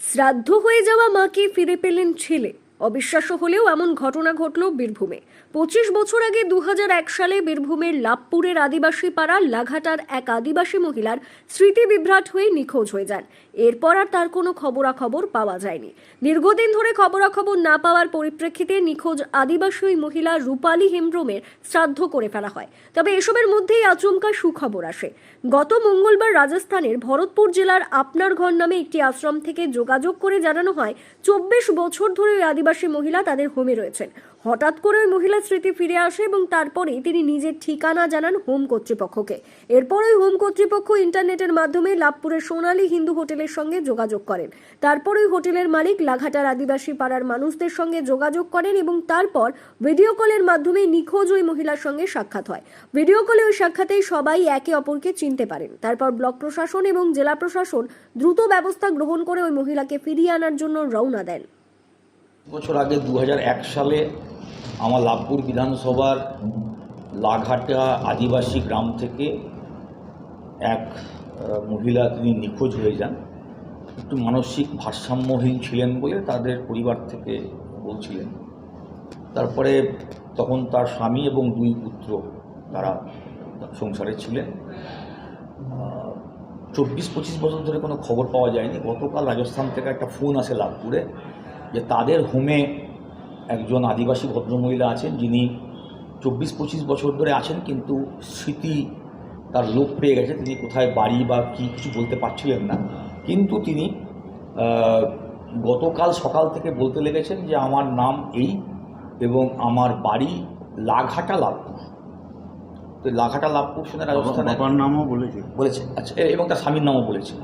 শ্রাদ্ধ হয়ে যাওয়া মাকে ফিরে পেলেন ছেলে। অবিশ্বাস্য হলেও এমন ঘটনা ঘটল বীরভূমে। পঁচিশ বছর আগে দু সালে বীরভূমের লাভপুরের আদিবাসী পাড়া লাঘাটার এক আদিবাসী মহিলার স্মৃতি বিভ্রাট হয়ে নিখোঁজ হয়ে যান। এরপর আর তার কোনো খবরাখবর পাওয়া যায়নি। দীর্ঘদিন ধরে খবরাখবর না পাওয়ার পরিপ্রেক্ষিতে নিখোঁজ আদিবাসী ওই মহিলা রূপালী হেমব্রমের শ্রাদ্ধ করে ফেলা হয়। তবে এসবের মধ্যেই আচমকা সুখবর আসে। গত মঙ্গলবার রাজস্থানের ভরতপুর জেলার আপনার ঘর নামে একটি আশ্রম থেকে যোগাযোগ করে জানানো হয়, চব্বিশ বছর ধরে ওই আদিবাসী মহিলা তাদের হোমে রয়েছেন। হঠাৎ করে ওই মহিলার স্মৃতি ফিরে আসে এবং তারপরেই তিনি নিজের ঠিকানা জানান হোম কর্তৃপক্ষকে। এরপর ওই হোম কর্তৃপক্ষ ইন্টারনেটের মাধ্যমে লাভপুরের সোনালী হিন্দু হোটেলের সঙ্গে যোগাযোগ করেন। তারপর ওই হোটেলের মালিক লাঘাটার আদিবাসী পাড়ার মানুষদের সঙ্গে যোগাযোগ করেন এবং তারপর ভিডিও কলের মাধ্যমে নিখোঁজ ওই মহিলার সঙ্গে সাক্ষাৎ হয়। ভিডিও কলে ওই সাক্ষাতেই সবাই একে অপরকে চিনতে পারেন। তারপর ব্লক প্রশাসন এবং জেলা প্রশাসন দ্রুত ব্যবস্থা গ্রহণ করে ওই মহিলাকে ফিরিয়ে আনার জন্য রওনা দেন। বছর আগে দু হাজার এক সালে আমার লাভপুর বিধানসভার লাঘাটা আদিবাসী গ্রাম থেকে এক মহিলা তিনি নিখোঁজ হয়ে যান। একটু মানসিক ভারসাম্যহীন ছিলেন বলে তাদের পরিবার থেকে বলছিলেন। তারপরে তখন তার স্বামী এবং দুই পুত্র তারা সংসারে ছিলেন। চব্বিশ পঁচিশ বছর ধরে কোনো খবর পাওয়া যায়নি। গতকাল রাজস্থান থেকে একটা ফোন আসে লাভপুরে। যে তাদের হোমে একজন আদিবাসী ভদ্রমহিলা আছেন যিনি চব্বিশ পঁচিশ বছর ধরে আছেন কিন্তু স্মৃতি তার লোপ পেয়ে গেছে। তিনি কোথায় বাড়ি বা কি কিছু বলতে পারছিলেন না। কিন্তু তিনি গতকাল সকাল থেকে বলতে লেগেছেন যে আমার নাম এই এবং আমার বাড়ি লাঘাটা লাভপুর। তো লাঘাটা লাভপুর শুনে রাজস্থানে নামও বলেছে। বলেছে। আচ্ছা এবং তার স্বামীর নামও বলেছে।